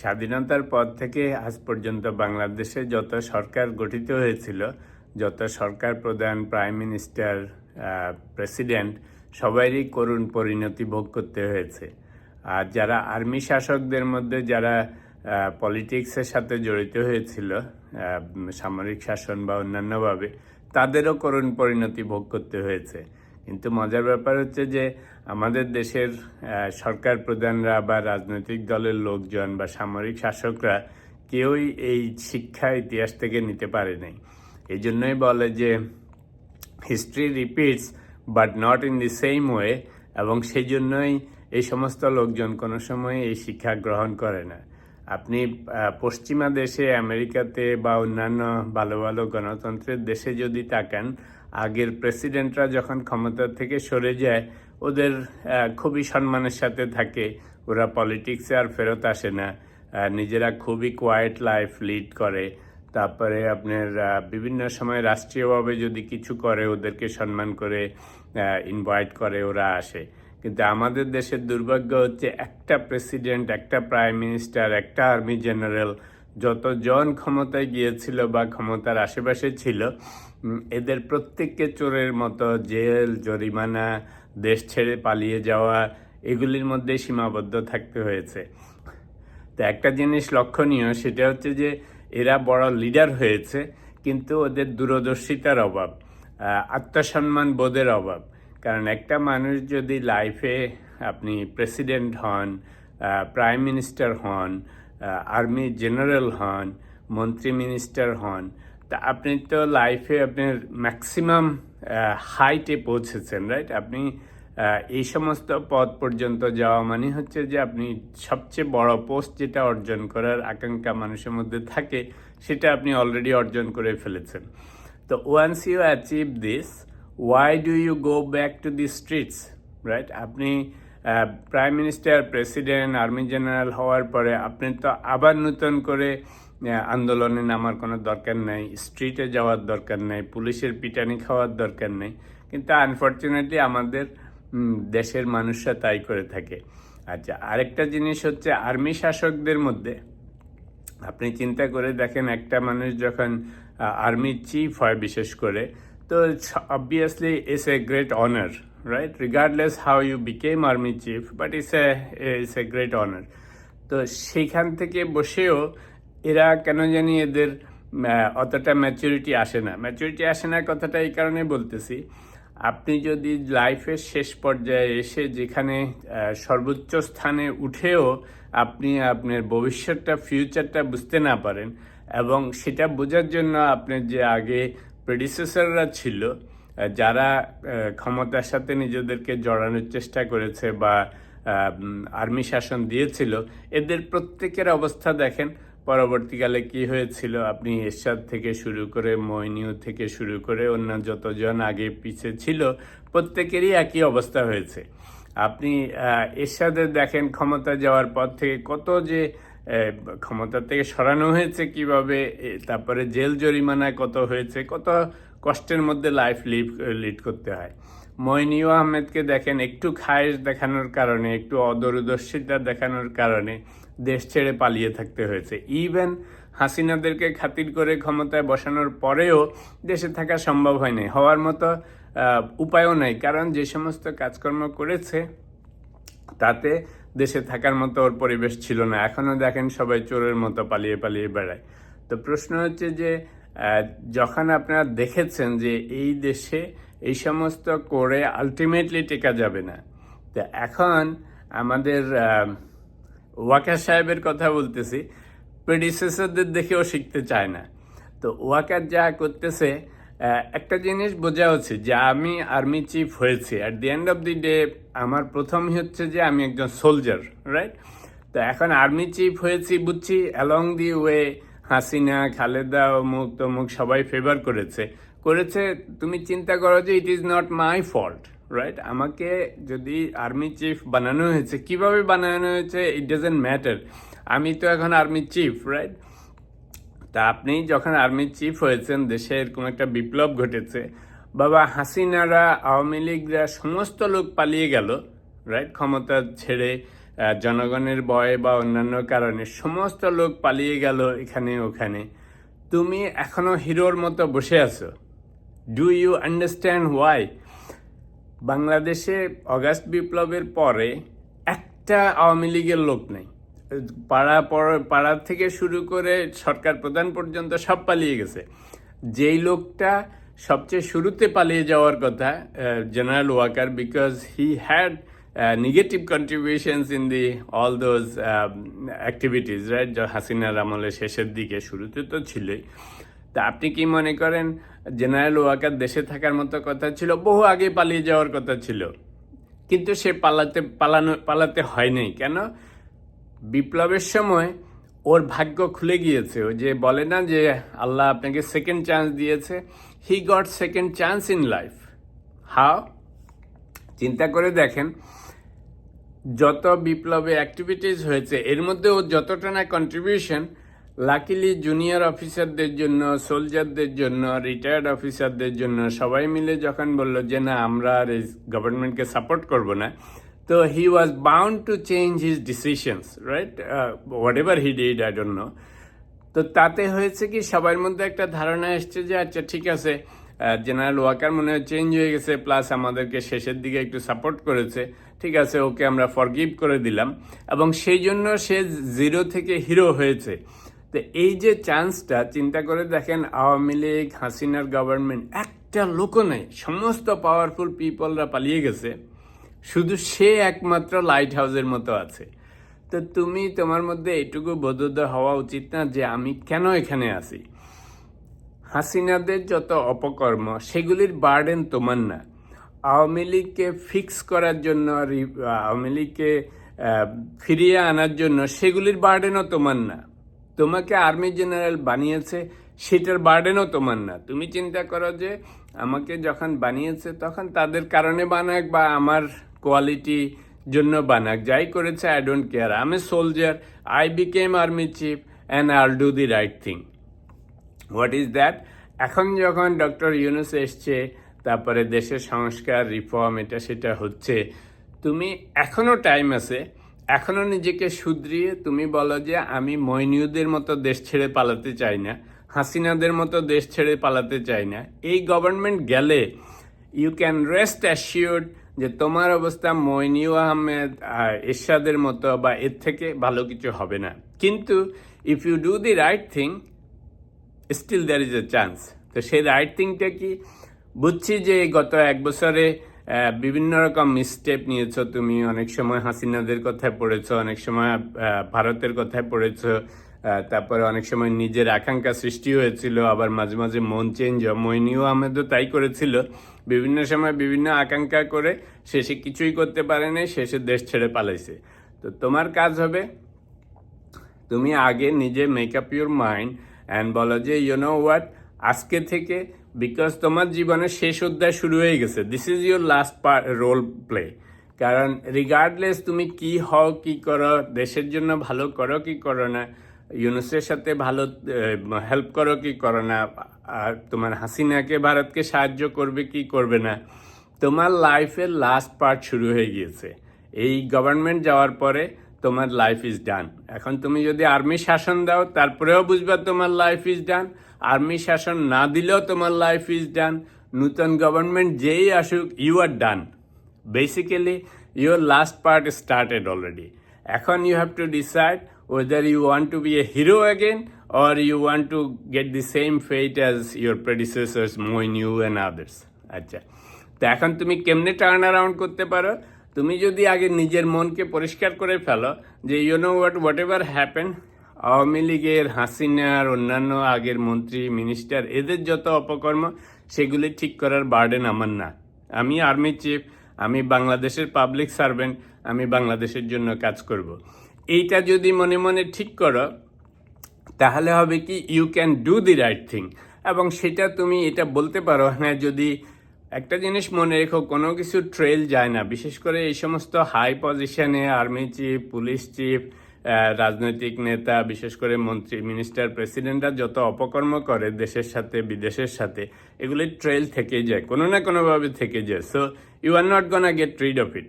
স্বাধীনতার পর থেকে আজ পর্যন্ত বাংলাদেশে যত সরকার গঠিত হয়েছিল, যত সরকার প্রধান প্রাইম মিনিস্টার প্রেসিডেন্ট সবারই করুণ পরিণতি ভোগ করতে হয়েছে। আর যারা আর্মি শাসকদের মধ্যে যারা পলিটিক্সের সাথে জড়িত হয়েছিল সামরিক শাসন বা অন্যান্যভাবে, তাদেরও করুণ পরিণতি ভোগ করতে হয়েছে। কিন্তু মজার ব্যাপার হচ্ছে যে আমাদের দেশের সরকার প্রধানরা বা রাজনৈতিক দলের লোকজন বা সামরিক শাসকরা কেউই এই শিক্ষা ইতিহাস থেকে নিতে পারে নাই। এই জন্যই বলে যে history repeats but not in the same way এবং সেই জন্যই এই সমস্ত লোকজন কোনো সময় এই শিক্ষা গ্রহণ করে না। আপনি পশ্চিমা দেশে, আমেরিকাতে বা অন্যান্য ভালো ভালো গণতন্ত্রের দেশে যদি তাকান আগের প্রেসিডেন্টরা যখন ক্ষমতা থেকে সরে যায়, ওদের খুবই সম্মানের সাথে থাকে। ওরা পলিটিক্সে আর ফেরত আসে না। নিজেরা খুবই কোয়াইট লাইফ লিড করে। তারপরে আপনার বিভিন্ন সময় রাষ্ট্রীয়ভাবে যদি কিছু করে, ওদেরকে সম্মান করে ইনভাইট করে, ওরা আসে। কিন্তু আমাদের দেশের দুর্ভাগ্য হচ্ছে একটা প্রেসিডেন্ট একটা প্রাইম মিনিস্টার একটা আর্মি জেনারেল যতজন ক্ষমতায় গিয়েছিল বা ক্ষমতার আশেপাশে ছিল এদের প্রত্যেককে চোরের মতো জেল, জরিমানা, দেশ ছেড়ে পালিয়ে যাওয়া, এগুলির মধ্যে সীমাবদ্ধ থাকতে হয়েছে। তো একটা জিনিস লক্ষণীয়, সেটা হচ্ছে যে এরা বড় লিডার হয়েছে, কিন্তু ওদের দূরদর্শিতার অভাব আত্মসম্মান বোধের অভাব। কারণ একটা মানুষ যদি লাইফে আপনি প্রেসিডেন্ট হন প্রাইম মিনিস্টার হন আর্মি জেনারেল হন, মন্ত্রী মিনিস্টার হন, তা আপনি তো লাইফে আপনার ম্যাক্সিমাম হাইটে পৌঁছেছেন রাইট আপনি এই সমস্ত পদ পর্যন্ত যাওয়া মানে হচ্ছে যে আপনি সবচেয়ে বড় পোস্ট যেটা অর্জন করার আকাঙ্ক্ষা মানুষের মধ্যে থাকে, সেটা আপনি অলরেডি অর্জন করে ফেলেছেন। তো once you achieve this why do you go back to the streets right আপনি prime minister president army general হওয়ার পরে আপনি তো আবার নতুন করে আন্দোলনে নামার কোনো দরকার নাই স্ট্রিটে যাওয়ার দরকার নাই, পুলিশের পিটানি খাওয়ার দরকার নেই। কিন্তু আনফর্চুনেটলি আমাদের দেশের মানুষরা তাই করে থাকে। আচ্ছা আরেকটা জিনিস হচ্ছে আর্মি শাসকদের মধ্যে, আপনি চিন্তা করে দেখেন একটা মানুষ যখন আর্মি চিফ হয় বিশেষ করে, তো obviously it's a great honour right regardless how you became army chief but it's a it's a great honour তো সেইখান থেকে বসেও এরা কেন জানি এদের অতটা ম্যাচুরিটি আসে না। ম্যাচুরিটি আসে না কথাটা এই কারণে বলতেছি। আপনি যদি লাইফের শেষ পর্যায়ে এসে যেখানে সর্বোচ্চ স্থানে উঠেও আপনি আপনার ভবিষ্যৎটা ফিউচারটা বুঝতে না পারেন, এবং সেটা বোঝার জন্য আপনার যে আগে প্রেডিসেসররা ছিল যারা ক্ষমতার সাথে নিজেদেরকে জড়ানোর চেষ্টা করেছে বা আর্মি শাসন দিয়েছিল, এদের প্রত্যেকের অবস্থা দেখেন, পরবর্তীকালে কি হয়েছিল? আপনি এরশাদ থেকে শুরু করে, মইনিউ থেকে শুরু করে, অন্য যতজন আগে পিছে ছিল, প্রত্যেকেরই একই অবস্থা হয়েছে। আপনি এরশাদের দেখেন, ক্ষমতা যাওয়ার পর থেকে কত যে ক্ষমতা থেকে সরানো হয়েছে কীভাবে তারপরে জেল জরিমানা কত হয়েছে, কত কষ্টের মধ্যে লাইফ লিভ লিড করতে হয়। মইনিউ আহমেদকে দেখেন একটু খায়েশ দেখানোর কারণে, একটু অদূরদর্শিতা দেখানোর কারণে দেশ ছেড়ে পালিয়ে থাকতে হয়েছে। ইভেন হাসিনাদেরকে খাতির করে ক্ষমতায় বসানোর পরেও দেশে থাকা সম্ভব হয়নি। হওয়ার মতো উপায়ও নাই, কারণ যে সমস্ত কাজকর্ম করেছে, তাতে দেশে থাকার মতো ওর পরিবেশ ছিল না। এখনও দেখেন সবাই চোরের মতো পালিয়ে পালিয়ে বেড়ায়। তো প্রশ্ন হচ্ছে যে যখন আপনারা দেখেছেন যে এই দেশে এই সমস্ত করে আলটিমেটলি টেকা যাবে না তো এখন আমাদের আহ, ওয়াকার সাহেবের কথা বলতেছি প্রেডিসেসরদের দেখেও শিখতে চায় না। তো ওয়াকার যা করতেছে একটা জিনিস বোঝা হচ্ছে যে আমি আর্মি চিফ হয়েছি। At the end of the day আমার প্রথমই হচ্ছে যে আমি একজন সোলজার রাইট তো এখন আর্মি চিফ হয়েছি বুঝছি along the way Hasina, Khaleda অমুক তমুক সবাই ফেভার করেছে। করেছে, তুমি চিন্তা করো যে it is not my fault right আমাকে যদি আর্মি চিফ বানানো হয়েছে, কীভাবে বানানো হয়েছে ইট ডাজেন্ট ম্যাটার আমি তো এখন আর্মি চিফ রাইট তা আপনি যখন আর্মি চিফ হয়েছেন, দেশে এরকম একটা বিপ্লব ঘটেছে। বাবা, হাসিনারা, আওয়ামী লীগরা, সমস্ত লোক পালিয়ে গেল রাইট ক্ষমতা ছেড়ে জনগণের ভয়ে বা অন্যান্য কারণে সমস্ত লোক পালিয়ে গেল এখানে ওখানে। তুমি এখনও হিরোর মতো বসে আছো। ডু ইউ আন্ডারস্ট্যান্ড ওয়াই বাংলাদেশে অগাস্ট বিপ্লবের পরে একটা আওয়ামী লীগের লোক নেই। পাড়া পাড়া থেকে শুরু করে সরকার প্রধান পর্যন্ত সব পালিয়ে গেছে। যেই লোকটা সবচেয়ে শুরুতে পালিয়ে যাওয়ার কথা general Waker because he had negative contributions in the all those activities right হাসিনার আমলের শেষের দিকে শুরুতে তো ছিলই। তা আপনি কি মনে করেন জেনারেল ওয়াকার দেশে থাকার মতো কথা ছিল? বহু আগে পালিয়ে যাওয়ার কথা ছিল। কিন্তু সে পালাতে, পালানো, পালাতে হয়নি কেন? বিপ্লবের সময় ওর ভাগ্য খুলে গিয়েছে। ও যে বলে না যে আল্লাহ আপনাকে সেকেন্ড চান্স দিয়েছে। He got second chance in life how চিন্তা করে দেখেন। যত বিপ্লবে অ্যাক্টিভিটিস হয়েছে, এর মধ্যে ও যতটা না কন্ট্রিবিউশন লাকিলি জুনিয়র অফিসারদের জন্য সোলজারদের জন্য রিটায়ার্ড অফিসারদের জন্য, সবাই মিলে যখন বলল যে না, আমরা আর এই গভর্নমেন্টকে সাপোর্ট করব না, তো he was bound to change his decisions right whatever he did I don't know তো তাতে হয়েছে কি, সবার মধ্যে একটা ধারণা এসছে যে আচ্ছা ঠিক আছে জেনারেল ওয়াকার মনে হয় চেঞ্জ হয়ে গেছে প্লাস আমাদেরকে শেষের দিকে একটু সাপোর্ট করেছে। ঠিক আছে, ওকে আমরা ফরগিভ করে দিলাম। এবং সেই জন্য সে জিরো থেকে হিরো হয়েছে। তো এই যে চান্সটা চিন্তা করে দেখেন, আওয়ামী লীগ, হাসিনার গভর্নমেন্ট একটা লোকও নেই। সমস্ত পাওয়ারফুল পিপলরা পালিয়ে গেছে। শুধু সে একমাত্র লাইট হাউসের মতো আছে। তো তুমি তোমার মধ্যে এটুকু বোধোদয় হওয়া উচিত না যে আমি কেন এখানে আছি? হাসিনাদের যত অপকর্ম, সেগুলির বার্ডেন তোমার না। আওয়ামী লীগকে ফিক্স করার জন্য আওয়ামী লীগকে ফিরিয়ে আনার জন্য সেগুলির বার্ডেনও তোমার না। তোমাকে আর্মি জেনারেল বানিয়েছে, সেটার বার্ডেনও তোমার না। তুমি চিন্তা করো যে, আমাকে যখন বানিয়েছে, তখন তাদের কারণে বানাক বা আমার কোয়ালিটি জন্য বানাক। যাই করেছে I don't care I am soldier I became army chief and I'll do the right thing what is that এখন যখন ডক্টর ইউনুস এসছে, তারপরে দেশের সংস্কার রিফর্ম এটা সেটা হচ্ছে, তুমি এখনও টাইম আছে এখনও নিজেকে শুধরিয়ে তুমি বলো যে আমি মইনিউদের মতো দেশ ছেড়ে পালাতে চাই না, হাসিনাদের মতো দেশ ছেড়ে পালাতে চাই না। এই গভর্নমেন্ট গেলে ইউ ক্যান রেস্ট অ্যাসিওর্ড যে তোমার অবস্থা মইনিউ আহমেদ আর এরশাদের মতো বা এর থেকে ভালো কিছু হবে না। কিন্তু if you do the right thing still there is a chance তো সেই রাইট থিংটা কি? বুঝছি যে গত এক বছরে বিভিন্ন রকম মিসস্টেপ নিয়েছো তুমি। অনেক সময় হাসিনাদের কথায় পড়েছো, অনেক সময় ভারতের কথায় পড়েছো। তারপরে অনেক সময় নিজের আকাঙ্ক্ষা সৃষ্টি হয়েছিল, আবার মাঝে মাঝে মন চেঞ্জ মইনিও আহমেদও তাই করেছিল। বিভিন্ন সময় বিভিন্ন আকাঙ্ক্ষা করে শেষে কিছুই করতে পারে নাই, শেষে দেশ ছেড়ে পালাইছে। তো তোমার কাজ হবে, তুমি আগে নিজে make up your mind and বলো যে ইউ নো হোয়াট আজকে থেকে বিকজ তোমার জীবনের শেষ অধ্যায় শুরু হয়ে গেছে this is your last role play কারণ রিগার্ডলেস তুমি কি হও, কি করো, দেশের জন্য ভালো করো, কি করো না, ইউনুসের সাথে ভালো হেল্প করো, কি করো না, আর তোমার হাসিনাকে, ভারতকে সাহায্য করবে, কি করবে না, তোমার লাইফের লাস্ট পার্ট শুরু হয়ে গিয়েছে। এই গভর্নমেন্ট যাওয়ার পরে তোমার লাইফ ইজ ডান এখন তুমি যদি আর্মি শাসন দাও, তারপরেও বুঝবা তোমার লাইফ ইজ ডান আর্মি শাসন না দিলেও তোমার লাইফ ইজ ডান নূতন গভর্নমেন্ট যেই আসুক you are done basically your last part started already এখন you have to decide whether you want to be a hero again or you want to get the same fate your your predecessors you and others আচ্ছা তো এখন তুমি কেমনে turn around করতে পারো? তুমি যদি আগে নিজের মনকে পরিষ্কার করে ফেলো যে you know what whatever happen Awami লীগের হাসিনার অন্যান্য আগের মন্ত্রী মিনিস্টার এদের যত অপকর্ম, সেগুলি ঠিক করার বার্ডেন আমার না। আমি আর্মি চিফ আমি বাংলাদেশের পাবলিক সার্ভেন্ট আমি বাংলাদেশের জন্য কাজ করব। এইটা যদি মনে মনে ঠিক করো, তাহলে হবে কি you can do the right thing এবং সেটা তুমি এটা বলতে পারো হ্যাঁ যদি একটা জিনিস মনে রেখো, কোনো কিছু ট্রেল যায় না। বিশেষ করে এই সমস্ত হাই পজিশনে আর্মি চিফ পুলিশ চিফ রাজনৈতিক নেতা, বিশেষ করে মন্ত্রী মিনিস্টার প্রেসিডেন্টরা যত অপকর্ম করে দেশের সাথে, বিদেশের সাথে, এগুলি ট্রেল থেকে যায়, কোনো না কোনোভাবে থেকে যায়। So you are not gonna get rid of it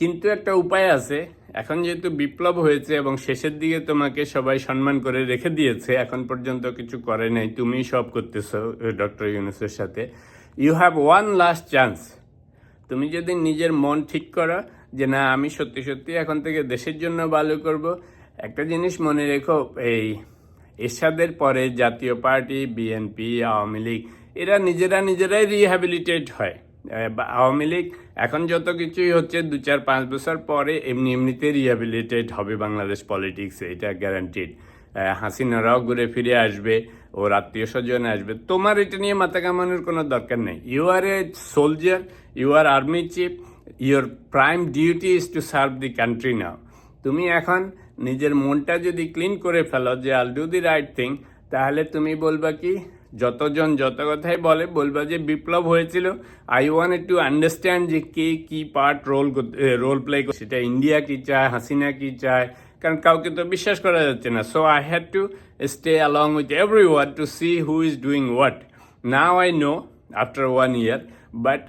কিন্তু একটা উপায় আছে, এখন যেহেতু বিপ্লব হয়েছে এবং শেষের দিকে তোমাকে সবাই সম্মান করে রেখে দিয়েছে, এখন পর্যন্ত কিছু করে নাই তুমি সব করতেছো ডক্টর ইউনুসের সাথে। You have one last chance তুমি যদি নিজের মন ঠিক করো যে না, আমি সত্যি সত্যি এখন থেকে দেশের জন্য ভালো করব, একটা জিনিস মনে রেখো, এই এরশাদের পরে জাতীয় পার্টি বিএনপি আওয়ামী লীগ, এরা নিজেরা নিজেরাই রিহ্যাবিলিটেট হয়। আওয়ামী লীগ এখন যত কিছুই হচ্ছে, দু চার পাঁচ বছর পরে এমনি এমনিতে রিহ্যাবিলিটেট হবে বাংলাদেশ পলিটিক্সে এটা গ্যারান্টিড হাসিনারাও ঘুরে ফিরে আসবে, ওর আত্মীয় স্বজন আসবে। তোমার এটা নিয়ে মাথা কামানোর কোনো দরকার নেই। You are a soldier you are army chief your prime duty is to serve the country now তুমি এখন নিজের মনটা যদি ক্লিন করে ফেলো যে I'll do the right thing তাহলে তুমি বলবা কি, যতজন যত কথাই বলে, বলবা যে বিপ্লব হয়েছিল। আই ওয়ান্ট টু আন্ডারস্ট্যান্ড যে কে কি পার্ট রোল রোল প্লে সেটা ইন্ডিয়া কি চায়, হাসিনা কি চায় কারণ কাউকে তো বিশ্বাস করা যাচ্ছে না so I had to stay along with everyone to see who is doing what. Now I know after one year, but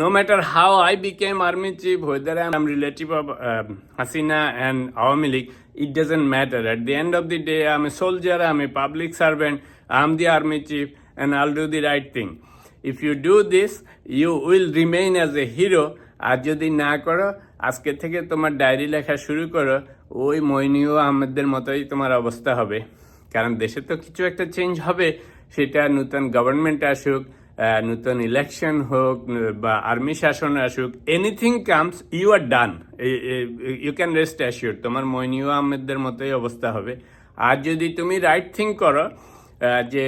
no matter how I became army chief, whether I'm relative of um, Hasina and Awami League, it doesn't matter. At the end of the day, I'm a soldier, I'm a public servant, I'm the army chief, and I'll do the right thing. If you do this, you will remain as a hero. আর যদি না করো আজকে থেকে তোমার diary লেখা শুরু করো। ওই মইনিও আহমেদদের মতোই তোমার অবস্থা হবে। কারণ দেশে তো কিছু একটা চেঞ্জ হবে, সেটা নতুন গভর্নমেন্ট আসুক নতুন ইলেকশন হোক বা আর্মি শাসন আসুক anything comes you are done you can rest assure তোমার মইনিও আহমেদদের মতোই অবস্থা হবে। আর যদি তুমি রাইট থিং করো যে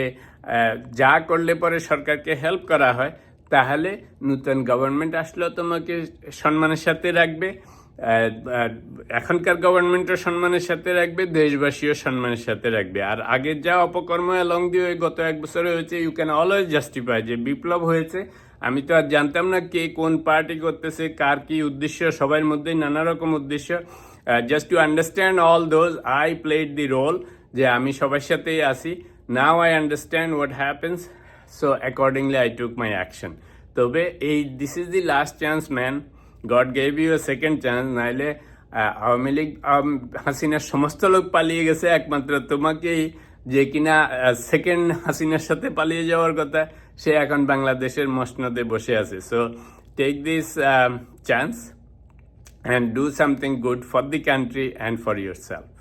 যা করলে পরে সরকারকে হেল্প করা হয় তাহলে নূতন গভর্নমেন্ট আসলেও তোমাকে সম্মানের সাথে রাখবে এখনকার গভর্নমেন্টও সম্মানের সাথে রাখবে, দেশবাসীও সম্মানের সাথে রাখবে। আর আগের যা অপকর্ম অ্যালং দিয়ে গত এক বছরে হয়েছে ইউ ক্যান অলওয়েজ জাস্টিফাই যে বিপ্লব হয়েছে। আমি তো আর জানতাম না কে কোন পার্টি করতেছে, কার কি উদ্দেশ্য, সবার মধ্যেই নানা রকম উদ্দেশ্য। Just to understand all those I played the role যে আমি সবার সাথেই আসি now I understand what happens so accordingly I took my action তবে এই this is the last chance man God gave you a second chance নাইলে আওয়ামী লীগ হাসিনার সমস্ত লোক পালিয়ে গেছে, একমাত্র তোমাকেই, যে কিনা সেকেন্ড হাসিনার সাথে পালিয়ে যাওয়ার কথা, সে এখন বাংলাদেশের মসনদে বসে আছে। So take this chance and do something good for the country and for for yourself.